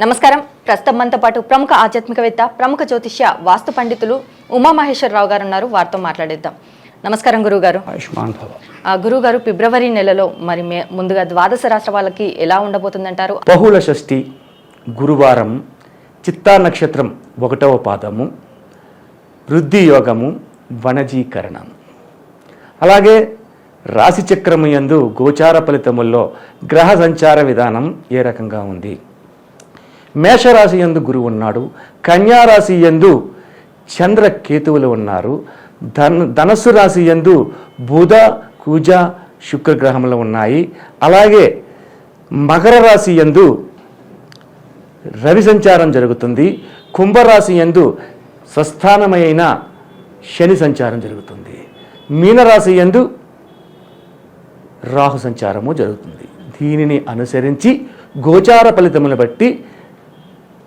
నమస్కారం. ప్రస్తుతం మనతో పాటు ప్రముఖ ఆధ్యాత్మికవేత్త ప్రముఖ జ్యోతిష్య వాస్తు పండితులు ఉమామహేశ్వరరావు గారు ఉన్నారు. వారితో మాట్లాడేద్దాం. నమస్కారం గురువు గారు ఆయుష్మాన్ భవ గురువు గారు ఫిబ్రవరి నెలలో మరి మే- ముందుగా ద్వాదశ రాష్ట్ర వాళ్ళకి ఎలా ఉండబోతుందంటారు? బహుళ షష్ఠి గురువారం చిత్తా నక్షత్రం ఒకటవ పాదము వృద్ధి యోగము వనజీకరణం. అలాగే రాశి చక్రము యందు గోచార ఫలితముల్లో గ్రహ సంచార విధానం ఏ రకంగా ఉంది? మేషరాశి యందు గురువు ఉన్నాడు. కన్యారాశి యందు చంద్ర కేతువులు ఉన్నారు. ధన్ ధనస్సు రాశి యందు బుధ కుజ శుక్రగ్రహములు ఉన్నాయి. అలాగే మకర రాశి యందు రవి సంచారం జరుగుతుంది. కుంభరాశి యందు స్వస్థానమైన శని సంచారం జరుగుతుంది. మీనరాశి యందు రాహు సంచారము జరుగుతుంది. దీనిని అనుసరించి గోచార ఫలితములు బట్టి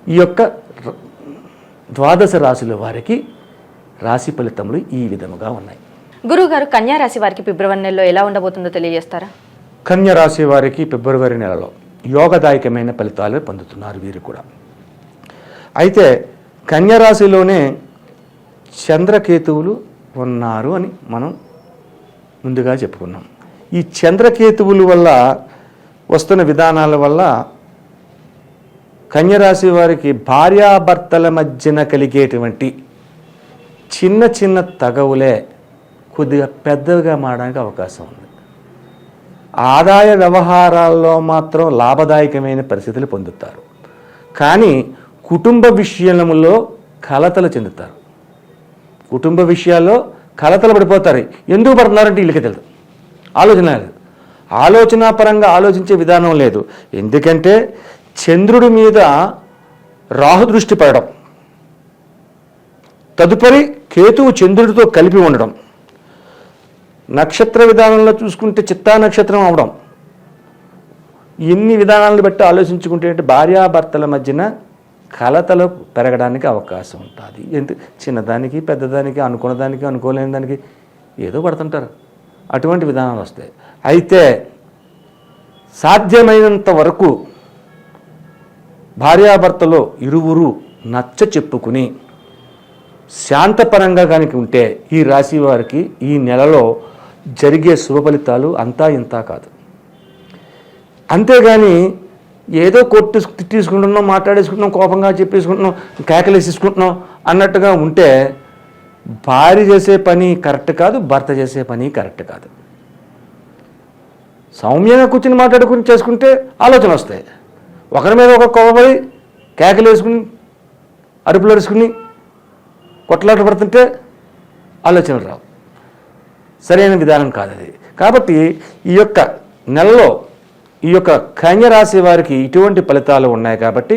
ఈ యొక్క ద్వాదశ రాశుల వారికి రాశి ఫలితములు ఈ విధముగా ఉన్నాయి. గురువు గారు కన్యా రాశి వారికి ఫిబ్రవరి నెలలో ఎలా ఉండబోతుందో తెలియజేస్తారా? కన్య రాశి వారికి ఫిబ్రవరి నెలలో యోగదాయకమైన ఫలితాలు పొందుతున్నారు వీరు కూడా. అయితే కన్య రాశిలోనే చంద్రకేతువులు ఉన్నారు అని మనం ముందుగా చెప్పుకున్నాం. ఈ చంద్రకేతువుల వల్ల వస్తున్న విధానాల వల్ల కన్యరాశి వారికి భార్యాభర్తల మధ్యన కలిగేటువంటి చిన్న చిన్న తగవులే కొద్దిగా పెద్దవిగా మారడానికి అవకాశం ఉంది. ఆదాయ వ్యవహారాల్లో మాత్రం లాభదాయకమైన పరిస్థితులు పొందుతారు. కానీ కుటుంబ విషయంలో కలతలు చెందుతారు. కుటుంబ విషయాల్లో కలతలు పడిపోతారు. ఎందుకు పడుతున్నారంటే వీళ్ళకి తెలియదు ఆలోచన లేదు. ఆలోచన పరంగా ఆలోచించే విధానం లేదు. ఎందుకంటే చంద్రుడి మీద రాహు దృష్టి పడడం తదుపరి కేతువు చంద్రుడితో కలిపి ఉండడం నక్షత్ర విధానంలో చూసుకుంటే చిత్తా నక్షత్రం అవడం ఎన్ని విధానాలను బట్టి ఆలోచించుకుంటే భార్యాభర్తల మధ్యన కలతలు పెరగడానికి అవకాశం ఉంటుంది. ఎందుకు చిన్నదానికి పెద్దదానికి అనుకున్న దానికి అనుకోలేని దానికి ఏదో పడుతుంటారు. అటువంటి విధానాలు వస్తాయి. అయితే సాధ్యమైనంత వరకు భార్యాభర్తలో ఇరువురు నచ్చ చెప్పుకుని శాంతపరంగా కనుక ఉంటే ఈ రాశి వారికి ఈ నెలలో జరిగే శుభ ఫలితాలు అంతా ఇంతా కాదు. అంతేగాని ఏదో కొట్టు తీసుకుంటున్నాం మాట్లాడేసుకుంటున్నాం కోపంగా చెప్పేసుకుంటున్నాం కేకలేసేసుకుంటున్నాం అన్నట్టుగా ఉంటే భార్య చేసే పని కరెక్ట్ కాదు భర్త చేసే పని కరెక్ట్ కాదు. సౌమ్యంగా కూర్చుని మాట్లాడుకుని చేసుకుంటే ఆలోచన వస్తాయి. ఒకరి మీద ఒకరు కోపపడి కేకలు వేసుకుని అరుపులు అరుచుకుని కొట్లాట పడుతుంటే ఆలోచనలు రావు. సరైన విధానం కాదు అది. కాబట్టి ఈ యొక్క నెలలో ఈ యొక్క కన్య రాశి వారికి ఇటువంటి ఫలితాలు ఉన్నాయి కాబట్టి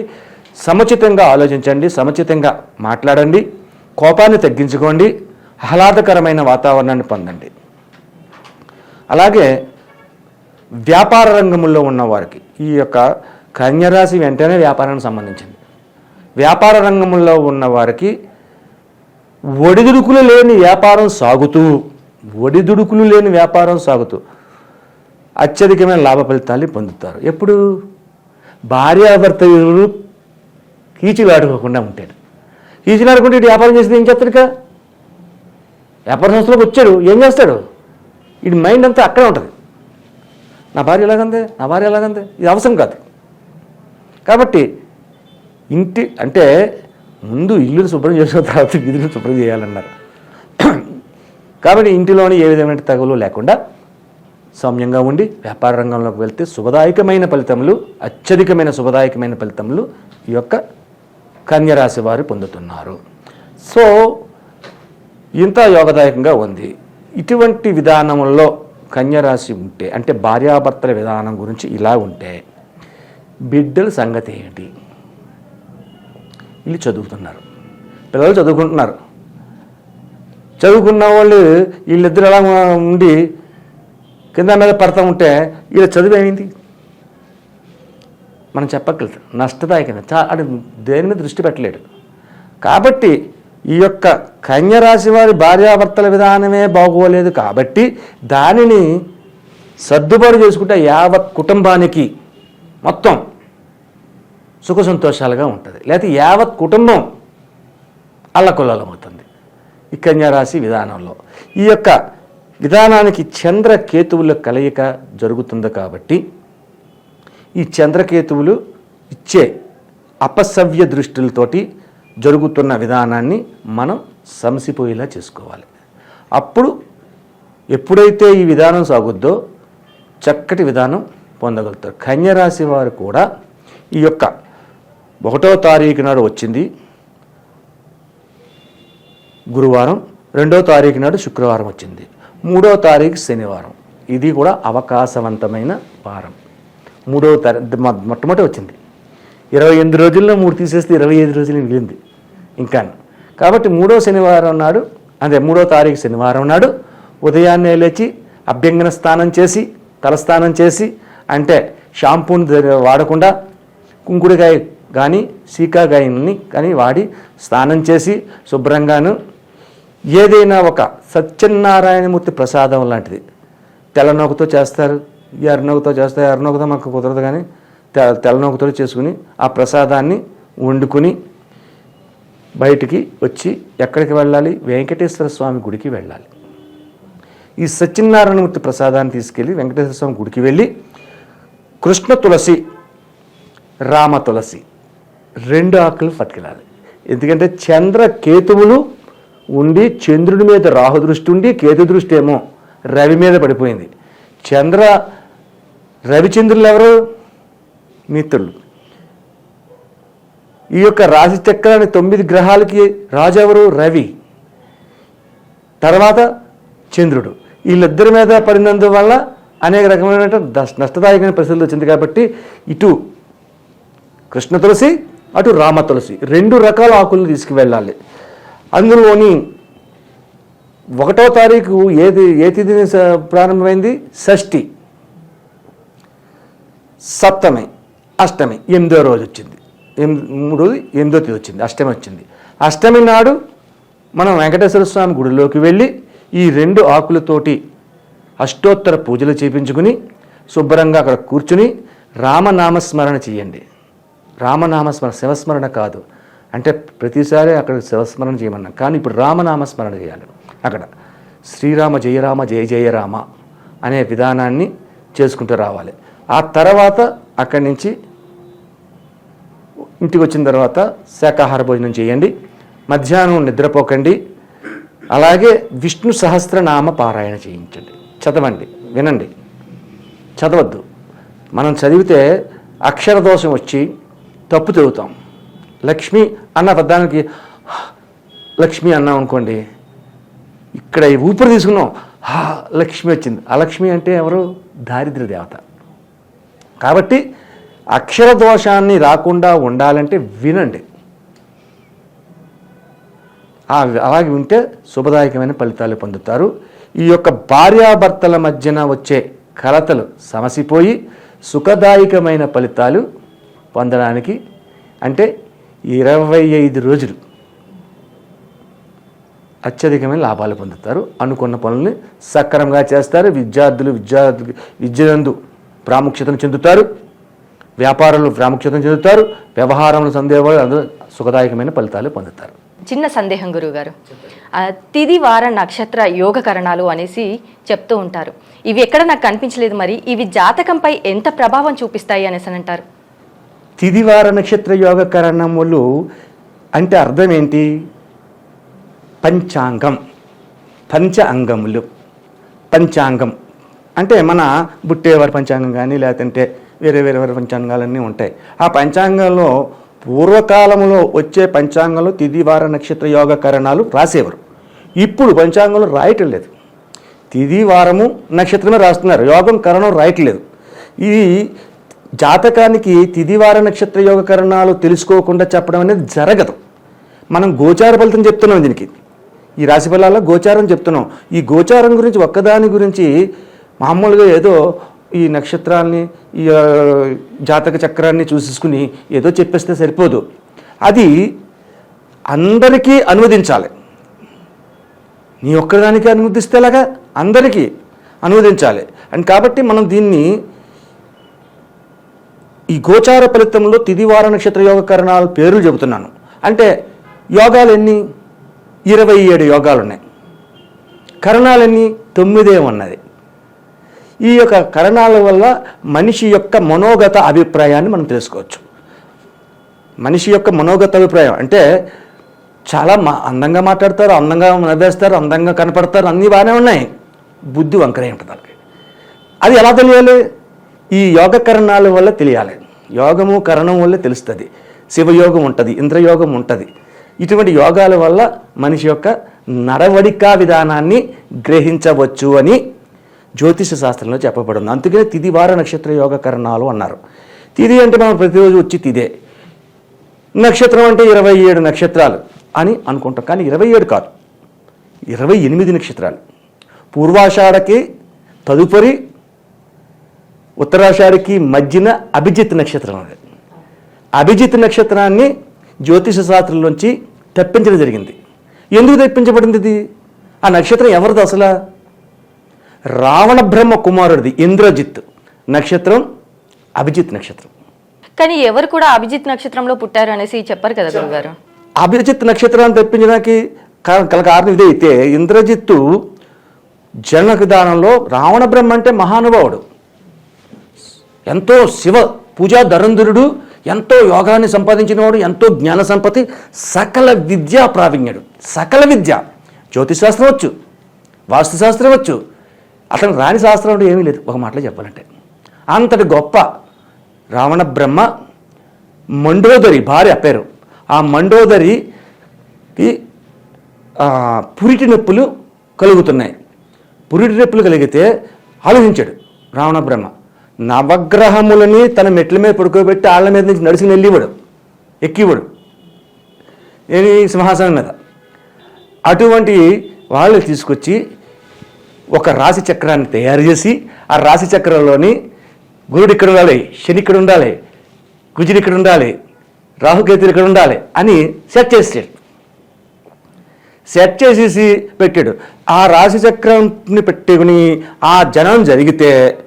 సముచితంగా ఆలోచించండి సముచితంగా మాట్లాడండి కోపాన్ని తగ్గించుకోండి ఆహ్లాదకరమైన వాతావరణాన్ని పొందండి. అలాగే వ్యాపార రంగంలో ఉన్న వారికి ఈ యొక్క కన్యరాశి వెంటనే వ్యాపారానికి సంబంధించింది. వ్యాపార రంగంలో ఉన్న వారికి ఒడిదుడుకులు లేని వ్యాపారం సాగుతూ ఒడిదుడుకులు లేని వ్యాపారం సాగుతూ అత్యధికమైన లాభ ఫలితాలు పొందుతారు. ఎప్పుడు? భార్యాభర్త కీచులాడుకోకుండా ఉంటాడు కీచులాడుకుంటే ఇటు వ్యాపారం చేస్తే ఏం చేస్తాడు ఇక? వ్యాపార సంస్థలోకి వచ్చాడు ఏం చేస్తాడు? ఇటు మైండ్ అంతా అక్కడే ఉంటుంది. నా భార్య ఎలాగందే? నా భార్య ఎలాగందే? ఇది అవసరం కాదు. కాబట్టి ఇంటి అంటే ముందు ఇల్లును శుభ్రం చేసిన తర్వాత వీధిని శుభ్రం చేయాలన్నారు. కాబట్టి ఇంటిలోని ఏ విధమైన తగులు లేకుండా సౌమ్యంగా ఉండి వ్యాపార రంగంలోకి వెళ్తే శుభదాయకమైన ఫలితములు అత్యధికమైన శుభదాయకమైన ఫలితములు ఈ యొక్క కన్యరాశి వారు పొందుతున్నారు. సో ఇంత యోగదాయకంగా ఉంది. ఇటువంటి విధానంలో కన్యరాశి ఉంటే అంటే భార్యాభర్తల విధానం గురించి ఇలా ఉంటే బిడ్డల సంగతి ఏంటి? వీళ్ళు చదువుతున్నారు. పిల్లలు చదువుకుంటున్నారు. చదువుకున్న వాళ్ళు వీళ్ళిద్దరు ఎలా ఉండి కింద మీద పడతా ఉంటే వీళ్ళ చదువు ఏమైంది? మనం చెప్పగలుగుతాం నష్టదాయకం చా అది దేని మీద దృష్టి పెట్టలేడు. కాబట్టి ఈ యొక్క కన్యరాశి వారి భార్యాభర్తల విధానమే బాగోలేదు కాబట్టి దానిని సర్దుబాటు చేసుకుంటే యావత్ కుటుంబానికి మొత్తం సుఖ సంతోషాలుగా ఉంటుంది. లేకపోతే యావత్ కుటుంబం అల్లకొల్లలమవుతుంది. ఈ కన్యారాశి విధానంలో. ఈ యొక్క విధానానికి చంద్రకేతువుల కలయిక జరుగుతుంది కాబట్టి ఈ చంద్రకేతువులు ఇచ్చే అపసవ్య దృష్టిలతోటి జరుగుతున్న విధానాన్ని మనం సమసిపోయేలా చేసుకోవాలి. అప్పుడు ఎప్పుడైతే ఈ విధానం సాగుద్దో చక్కటి విధానం పొందగలుగుతారు. కన్యరాశి వారు కూడా ఈ యొక్క ఒకటో తారీఖు నాడు వచ్చింది గురువారం రెండో తారీఖు నాడు శుక్రవారం వచ్చింది. మూడో తారీఖు శనివారం. ఇది కూడా అవకాశవంతమైన వారం. మూడో తారీఖు మొట్టమొదటి వచ్చింది. ఇరవై ఎనిమిది రోజుల్లో మూడు తీసేస్తే ఇరవై ఐదు రోజులు మిగిలింది. ఇంకా కాబట్టి మూడో శనివారం నాడు అదే మూడో తారీఖు శనివారం నాడు ఉదయాన్నే లేచి అభ్యంగన స్నానం చేసి తలస్నానం చేసి అంటే షాంపూని వాడకుండా కుంకుడుకాయ కానీ సీకాకాయని కానీ వాడి స్నానం చేసి శుభ్రంగాను ఏదైనా ఒక సత్యనారాయణమూర్తి ప్రసాదం లాంటిది. తెల్లనొకతో చేస్తారు ఎర్రనొకతో చేస్తారు ఎర్రనొకతో మాకు కుదరదు కానీ తె తెల్లనొకతో చేసుకుని ఆ ప్రసాదాన్ని వండుకుని బయటికి వచ్చి ఎక్కడికి వెళ్ళాలి? వెంకటేశ్వర స్వామి గుడికి వెళ్ళాలి. ఈ సత్యనారాయణమూర్తి ప్రసాదాన్ని తీసుకెళ్ళి వెంకటేశ్వర స్వామి గుడికి వెళ్ళి కృష్ణ తులసి రామ తులసి రెండు ఆకులు పట్టుకెళ్ళాలి. ఎందుకంటే చంద్ర కేతువులు ఉండి చంద్రుడి మీద రాహు దృష్టి ఉండి కేతు దృష్టి ఏమో రవి మీద పడిపోయింది. చంద్ర రవిచంద్రులు ఎవరు? మిత్రులు. ఈ యొక్క రాశి చక్రాన్ని తొమ్మిది గ్రహాలకి రాజు ఎవరు? రవి. తర్వాత చంద్రుడు. వీళ్ళిద్దరి మీద పడినందువల్ల అనేక రకమైన నష్టదాయకమైన పరిస్థితులు వచ్చింది కాబట్టి ఇటు కృష్ణ తులసి అటు రామ తులసి రెండు రకాల ఆకులను తీసుకువెళ్ళాలి. అందులోని ఒకటో తారీఖు ఏది ఏ తిథిని ప్రారంభమైంది? షష్ఠి. సప్తమి అష్టమి ఎనిమిదో రోజు వచ్చింది. మూడు ఎనిమిదో తేదీ వచ్చింది అష్టమి వచ్చింది. అష్టమి నాడు మనం వెంకటేశ్వర స్వామి గుడిలోకి వెళ్ళి ఈ రెండు ఆకులతోటి అష్టోత్తర పూజలు చేపించుకుని శుభ్రంగా అక్కడ కూర్చుని రామనామస్మరణ చేయండి. రామనామస్మరణ శివస్మరణ కాదు. అంటే ప్రతిసారి అక్కడ శివస్మరణ చేయమన్నాం. కానీ ఇప్పుడు రామనామస్మరణ చేయాలి. అక్కడ శ్రీరామ జయరామ జయ జయ రామ అనే విధానాన్ని చేసుకుంటూ రావాలి. ఆ తర్వాత అక్కడి నుంచి ఇంటికి వచ్చిన తర్వాత శాకాహార భోజనం చేయండి. మధ్యాహ్నం నిద్రపోకండి. అలాగే విష్ణు సహస్రనామ పారాయణ చేయించండి. చదవండి వినండి. చదవద్దు. మనం చదివితే అక్షర దోషం వచ్చి తప్పు చదువుతాం లక్ష్మి అన్న పద్దానికి లక్ష్మి అన్నాం అనుకోండి ఇక్కడ ఊపిరి తీసుకున్నాం హా లక్ష్మి వచ్చింది. ఆ లక్ష్మి అంటే ఎవరు? దారిద్ర దేవత. కాబట్టి అక్షర దోషాన్ని రాకుండా ఉండాలంటే వినండి. అలాగే వింటే శుభదాయకమైన ఫలితాలు పొందుతారు. ఈ యొక్క భార్యాభర్తల మధ్యన వచ్చే కలతలు సమసిపోయి సుఖదాయకమైన ఫలితాలు పొందడానికి అంటే ఇరవై ఐదు రోజులు అత్యధికమైన లాభాలు పొందుతారు. అనుకున్న పనుల్ని సక్రమంగా చేస్తారు. విద్యార్థులు విద్యార్థి విద్యనందు ప్రాముఖ్యతను చెందుతారు. వ్యాపారంలో ప్రాముఖ్యతను చెందుతారు. వ్యవహారంలో సందేహాలు అందరూ సుఖదాయకమైన ఫలితాలు పొందుతారు. చిన్న సందేహం గురువు గారు తిది వార నక్షత్ర యోగకరణాలు అనేసి చెప్తూ ఉంటారు. ఇవి ఎక్కడ నాకు కనిపించలేదు మరి ఇవి జాతకంపై ఎంత ప్రభావం చూపిస్తాయి అనేసి అని అంటారు. తిదివార నక్షత్ర యోగ కరణములు అంటే అర్థం ఏంటి? పంచాంగం. పంచ అంగములు. పంచాంగం. అంటే మన బుట్టేవారి పంచాంగం కానీ లేదంటే వేరే వేరే వారి పంచాంగాలన్నీ ఉంటాయి. ఆ పంచాంగంలో పూర్వకాలంలో వచ్చే పంచాంగంలో తిదివార నక్షత్ర యోగ కరణాలు రాసేవారు. ఇప్పుడు పంచాంగంలో రాయటం లేదు. తిది వారము నక్షత్రమే రాస్తున్నారు. యోగం కరణం రాయట్లేదు. ఇది జాతకానికి తిదివార నక్షత్ర యోగ కరణాలు తెలుసుకోకుండా చెప్పడం అనేది జరగదు. మనం గోచార ఫలితం చెప్తున్నాం దీనికి. ఈ రాశి ఫలాల్లో గోచారం చెప్తున్నాం. ఈ గోచారం గురించి ఒక్కదాని గురించి మామూలుగా ఏదో ఈ నక్షత్రాల్ని ఈ జాతక చక్రాన్ని చూసేసుకుని ఏదో చెప్పేస్తే సరిపోదు. అది అందరికీ అనువదించాలి. నీ ఒక్కదానికి అనువదిస్తే ఎలాగా? అందరికీ అనువదించాలి. అండ్ కాబట్టి మనం దీన్ని ఈ గోచార ఫలితంలో తిదివార నక్షత్ర యోగ కరణాల పేర్లు చెబుతున్నాను. అంటే యోగాలు ఎన్ని ఇరవై ఏడు యోగాలు ఉన్నాయి కరణాలన్నీ? తొమ్మిదే ఉన్నది. ఈ యొక్క కరణాల వల్ల మనిషి యొక్క మనోగత అభిప్రాయాన్ని మనం తెలుసుకోవచ్చు. మనిషి యొక్క మనోగత అభిప్రాయం అంటే చాలా మా అందంగా మాట్లాడతారు అందంగా నవ్వేస్తారు అందంగా కనపడతారు అన్నీ బాగానే ఉన్నాయి. బుద్ధి వంకరే ఉంటుంది అది ఎలా తెలియాలి? ఈ యోగ కరణాల వల్ల తెలియాలి. యోగము కరణం వల్ల తెలుస్తుంది. శివయోగం ఉంటుంది ఇంద్రయోగం ఉంటుంది. ఇటువంటి యోగాల వల్ల మనిషి యొక్క నడవడికా విధానాన్ని గ్రహించవచ్చు అని జ్యోతిష శాస్త్రంలో చెప్పబడింది. అందుకనే తిదివార నక్షత్ర యోగ కరణాలు అన్నారు. తిది అంటే మనం ప్రతిరోజు వచ్చి తిదే. నక్షత్రం అంటే ఇరవై ఏడు నక్షత్రాలు అని అనుకుంటాం. కానీ ఇరవై ఏడు కాదు. ఇరవై ఎనిమిది నక్షత్రాలు. పూర్వాషాఢకి తదుపరి ఉత్తరాషాఢకి మధ్యన అభిజిత్ నక్షత్రం అది. అభిజిత్ నక్షత్రాన్ని జ్యోతిష శాస్త్రంలోంచి తెప్పించడం జరిగింది. ఎందుకు తెప్పించబడింది ఇది? ఆ నక్షత్రం ఎవరిది అసలు? రావణ బ్రహ్మ కుమారుడిది ఇంద్రజిత్ నక్షత్రం అభిజిత్ నక్షత్రం. కానీ ఎవరు కూడా అభిజిత్ నక్షత్రంలో పుట్టారు అనేసి చెప్పారు కదా గురుగారు. అభిజిత్ నక్షత్రాన్ని తెప్పించడానికి కా- గల కారణం ఇదే అయితే ఇంద్రజిత్తు జనక దానంలో రావణ బ్రహ్మ అంటే మహానుభావుడు. ఎంతో శివ పూజా ధరంధరుడు ఎంతో యోగాన్ని సంపాదించినవాడు ఎంతో జ్ఞాన సంపత్తి సకల విద్యా ప్రావీణ్యుడు. సకల విద్య. జ్యోతిశాస్త్రం వచ్చు వాస్తుశాస్త్రం వచ్చు అతను రాని శాస్త్రం అంటే ఏమీ లేదు. ఒక మాటలో చెప్పాలంటే. అంతటి గొప్ప రావణ బ్రహ్మ మండోదరి భార్య పేరు. ఆ మండోదరికి పురిటి నొప్పులు కలుగుతున్నాయి. పురిటి నొప్పులు కలిగితే ఆలోచించాడు రావణ బ్రహ్మ. నవగ్రహములని తన మెట్ల మీద పడుకోబెట్టి ఆళ్ళ మీద నుంచి నడిచి వెళ్ళివాడు ఎక్కివాడు. ఏది సింహాసనం మీద. అటువంటి వాళ్ళు తీసుకొచ్చి ఒక రాశి చక్రాన్ని తయారు చేసి ఆ రాశి చక్రంలోని గురుడు ఇక్కడ ఉండాలి శని ఇక్కడ ఉండాలి కుజుడు ఇక్కడ ఉండాలి రాహుకేతులు ఇక్కడ ఉండాలి అని సెట్ చేసాడు సెట్ చేసేసి పెట్టాడు. ఆ రాశి చక్రంని పెట్టుకుని ఆ జనం జరిగితే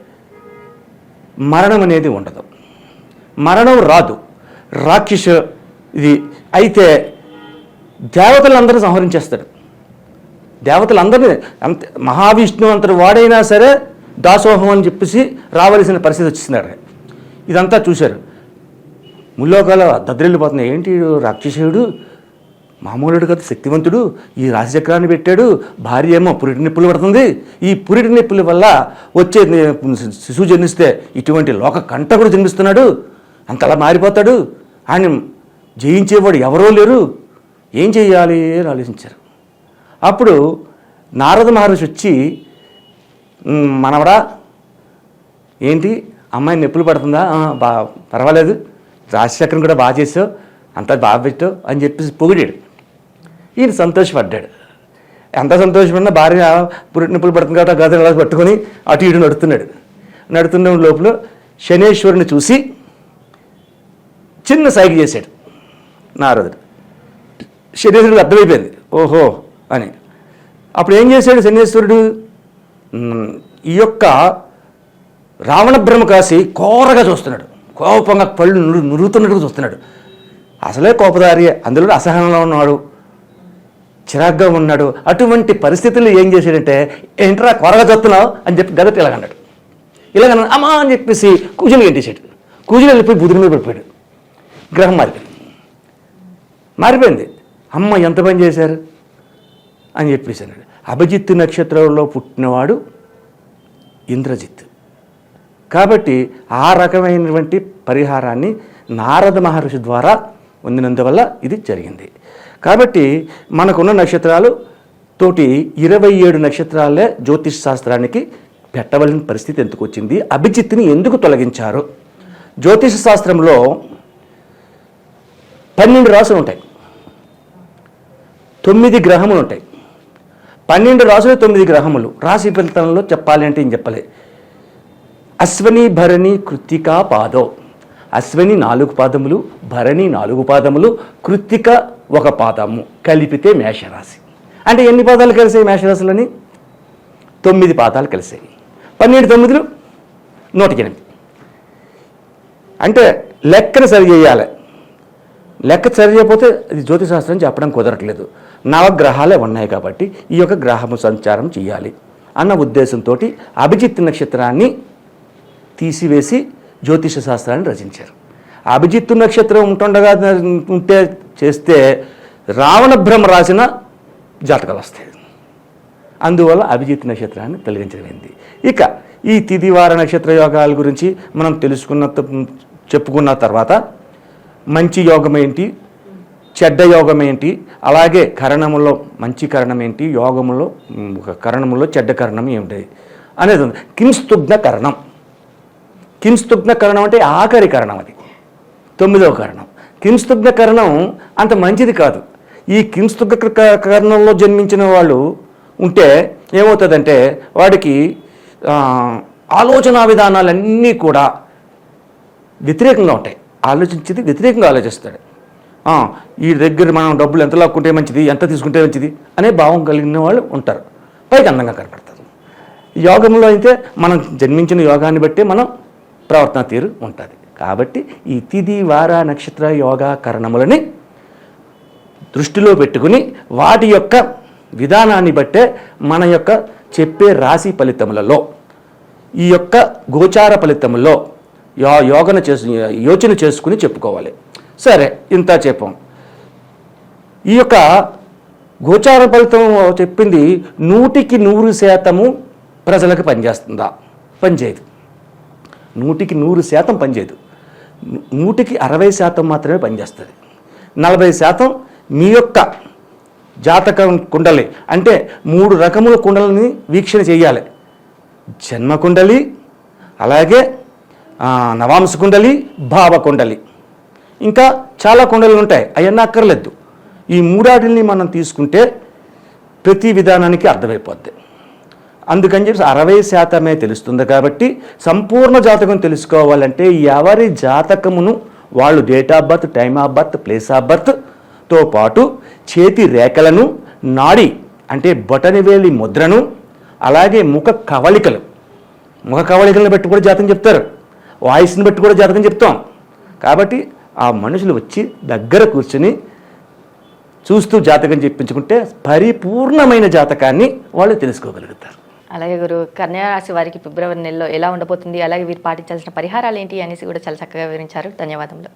మరణం అనేది ఉండదు. మరణం రాదు. రాక్షసు ఇది. అయితే దేవతలందరూ సంహరించేస్తాడు దేవతలందరినీ అంత మహావిష్ణువు అంతటి వాడైనా సరే దాసోహం అని చెప్పేసి రావలసిన పరిస్థితి వచ్చిస్తున్నాడు ఇదంతా చూశారు. ముల్లోకాల దద్రెళ్ళిపోతున్నాయి ఏంటి రాక్షసేయుడు రాక్షసుడు? మామూలుడు కదా శక్తివంతుడు. ఈ రాశిచక్రాన్ని పెట్టాడు. భార్య ఏమో పురిటి నిప్పులు పడుతుంది. ఈ పురిటి నిప్పుల వల్ల వచ్చే శిశువు జన్మిస్తే ఇటువంటి లోక కంటకుడు జన్మిస్తున్నాడు. అంతలా మారిపోతాడు. ఆయన జయించేవాడు ఎవరో లేరు. ఏం చేయాలి అని ఆలోచించారు. అప్పుడు నారద మహర్షి వచ్చి మనవడా ఏంటి? అమ్మాయి నొప్పులు పడుతుందా? బా పర్వాలేదు. రాజశేఖరం కూడా బాగా చేసావు. అంతా బాగా పెట్టావు అని చెప్పేసి పొగిడాడు. ఈయన సంతోషపడ్డాడు. ఎంత సంతోషపడినా భార్య పురిటి నొప్పులు పడుతుంది కాబట్టి ఆ గదిని అలా పట్టుకొని అటు ఇటు నడుతున్నాడు నడుతున్న లోపల శనేశ్వరుని చూసి చిన్న సైకి చేశాడు నారదుడు. శనేశ్వరుడు అర్థమైపోయింది. ఓహో అని. అప్పుడు ఏం చేశాడు శనేశ్వరుడు? ఈ యొక్క రావణ బ్రహ్మ కాసి కోరగా చూస్తున్నాడు. కోపంగా పళ్ళు నురు నురుగుతున్నట్టుగా చూస్తున్నాడు. అసలే కోపదారి అందులో అసహనంలో ఉన్నాడు. చిరాగ్గా ఉన్నాడు. అటువంటి పరిస్థితుల్లో ఏం చేశాడంటే ఏంట్రా కొరగా చూస్తున్నావు? అని చెప్పి గదట ఇలాగన్నాడు ఇలాగ అమ్మా అని చెప్పేసి కూజులు గెంటేశాడు. కూజులు వెళ్ళిపోయి బుధుడి మీద పడిపోయాడు. గ్రహం మారిపోయింది. మారిపోయింది. అమ్మ ఎంత పని చేశారు? అని చెప్పేసి అన్నాడు. అభిజిత్ నక్షత్రంలో పుట్టినవాడు ఇంద్రజిత్ కాబట్టి ఆ రకమైనటువంటి పరిహారాన్ని నారద మహర్షి ద్వారా పొందినందువల్ల ఇది జరిగింది. కాబట్టి మనకున్న నక్షత్రాలు తోటి ఇరవై ఏడు నక్షత్రాలే జ్యోతిష్ శాస్త్రానికి పెట్టవలసిన పరిస్థితి ఎందుకు వచ్చింది? అభిజిత్ని ఎందుకు తొలగించారు? జ్యోతిష శాస్త్రంలో పన్నెండు రాసులు ఉంటాయి. తొమ్మిది గ్రహములు ఉంటాయి. పన్నెండు రాసులు తొమ్మిది గ్రహములు. రాశి ఫలితంలో చెప్పాలి అంటే ఏం చెప్పలే? అశ్వని భరణి కృత్తికా పాదో. అశ్వని నాలుగు పాదములు భరణి నాలుగు పాదములు కృత్తిక ఒక పాదము. కలిపితే మేషరాశి. అంటే ఎన్ని పాదాలు కలిసాయి మేషరాశులని? తొమ్మిది పాదాలు కలిసాయి. పన్నెండు తొమ్మిదిలు? నూట ఎనిమిది. అంటే లెక్కను సరి చేయాలి. లెక్క సరి ఇది జ్యోతిశాస్త్రం చెప్పడం కుదరట్లేదు. నవగ్రహాలే ఉన్నాయి కాబట్టి ఈ యొక్క గ్రహము సంచారం చేయాలి అన్న ఉద్దేశంతో అభిజిత్ నక్షత్రాన్ని తీసివేసి జ్యోతిష శాస్త్రాన్ని రచించారు. అభిజిత్తు నక్షత్రం ఉంటుండగా ఉంటే చేస్తే రావణ బ్రహ్మ రాసిన జాతకాలు వస్తాయి. అందువల్ల అభిజిత్ నక్షత్రాన్ని తొలగించమైంది ఇక ఈ తిదివార నక్షత్ర యోగాల గురించి మనం తెలుసుకున్న చెప్పుకున్న తర్వాత మంచి యోగం ఏంటి చెడ్డ యోగం ఏంటి అలాగే కరణములో మంచి కరణం ఏంటి యోగములో కరణములో చెడ్డ కరణం ఏమిటి? అనేది ఉంది. కింస్తుగ్న కరణం. కింస్తుగ్న కరణం అంటే ఆఖరి కరణం అది. తొమ్మిదవ కరణం. కింస్తుగ్న కరణం అంత మంచిది కాదు. ఈ కింస్తుగ్న కరణంలో జన్మించిన వాళ్ళు ఉంటే ఏమవుతుందంటే వాడికి ఆలోచనా ఆలోచన విధానాలన్నీ కూడా వ్యతిరేకంగా ఉంటాయి. ఆలోచించేది వ్యతిరేకంగా ఆలోచిస్తాడు. ఈ దగ్గర మనం డబ్బులు ఎంత లాక్కుంటే మంచిది ఎంత తీసుకుంటే మంచిది అనే భావం కలిగిన వాళ్ళు ఉంటారు. పైకి అందంగా కనపడతారు. యోగంలో అయితే మనం జన్మించిన యోగాన్ని బట్టి మనం ప్రవర్తన తీరు ఉంటుంది. కాబట్టి ఈ తిది వార నక్షత్ర యోగా కరణములని దృష్టిలో పెట్టుకుని వాటి యొక్క విధానాన్ని బట్టే మన యొక్క చెప్పే రాశి ఫలితములలో ఈ యొక్క గోచార ఫలితములో యో యోగన చేసు యోచన చేసుకుని చెప్పుకోవాలి. సరే ఇంత చెప్పాం. ఈ యొక్క గోచార ఫలితం చెప్పింది నూటికి నూరు శాతము ప్రజలకు పనిచేస్తుందా? పనిచేయదు. నూటికి నూరు శాతం పనిచేయదు. నూటికి అరవై శాతం మాత్రమే పనిచేస్తుంది. నలభై శాతం మీ యొక్క జాతకం కుండలి అంటే మూడు రకముల కుండలని వీక్షణ చేయాలి. జన్మ కుండలి అలాగే నవాంశ కుండలి భావ కుండలి. ఇంకా చాలా కుండలు ఉంటాయి అవన్నీ అక్కర్లేదు. ఈ మూడాటిని మనం తీసుకుంటే ప్రతి విధానానికి అర్థమైపోద్ది. అందుకని చెప్పి అరవై శాతమే తెలుస్తుంది కాబట్టి సంపూర్ణ జాతకం తెలుసుకోవాలంటే ఎవరి జాతకమును వాళ్ళు date of birth time of birth place of బర్త్తో పాటు చేతి రేఖలను నాడి అంటే బొటనివేలి ముద్రను అలాగే ముఖ కవళికలు. ముఖ కవళికలను బట్టి కూడా జాతకం చెప్తారు. వాయిస్ని బట్టి కూడా జాతకం చెప్తాం. కాబట్టి ఆ మనుషులు వచ్చి దగ్గర కూర్చుని చూస్తూ జాతకం చెప్పించుకుంటే పరిపూర్ణమైన జాతకాన్ని వాళ్ళు తెలుసుకోగలుగుతారు. అలాగే గురు కన్యా రాశి వారికి ఫిబ్రవరి నెలలో ఎలా ఉండబోతుంది? అలాగే వీరు పాటించాల్సిన పరిహారాలు ఏంటి? అనేసి కూడా చాలా చక్కగా వివరించారు. ధన్యవాదములు.